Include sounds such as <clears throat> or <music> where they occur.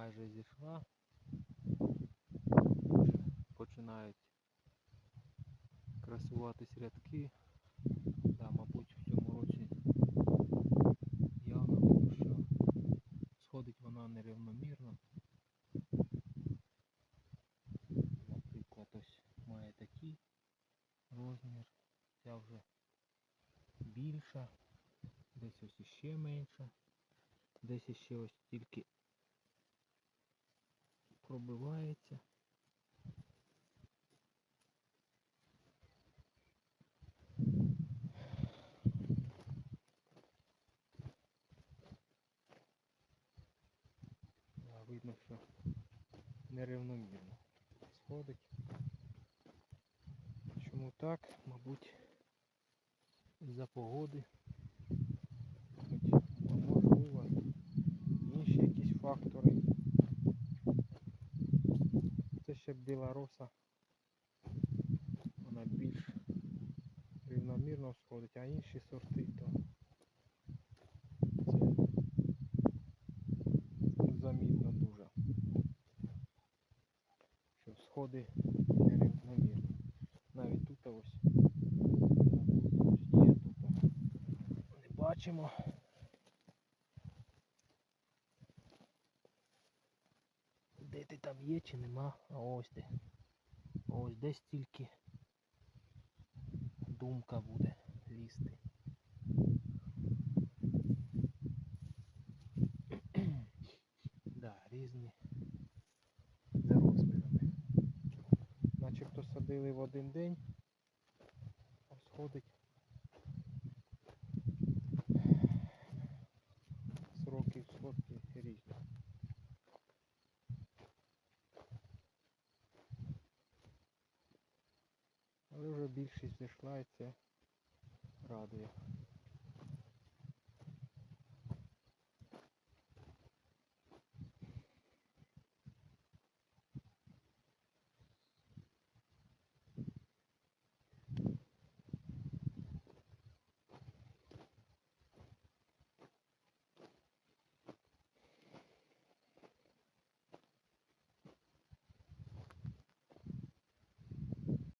майже зійшла. Починають красуватись рядки. Да, мабуть, в цьому році явно видно, що сходить вона нерівномірно. Наприклад, ось має такий розмір, ця вже більша, десь ось іще менша, десь іще ось тільки пробивається. Да, видно, що нерівномірно сходить. Чому так? Мабуть, із-за погоди. Ще. Вона більш рівномірно сходить, а інші сорти то це замітно дуже. Що сходи нерівномірно. Навіть тут ось ось є тут. Не бачимо. Де ти там є чи нема? А ось ти. Ось десь тільки думка буде лізти. <clears throat> да, різні за розмірами. Начебто садили в один день, а сходить Але вже більшість знайшла і це радує.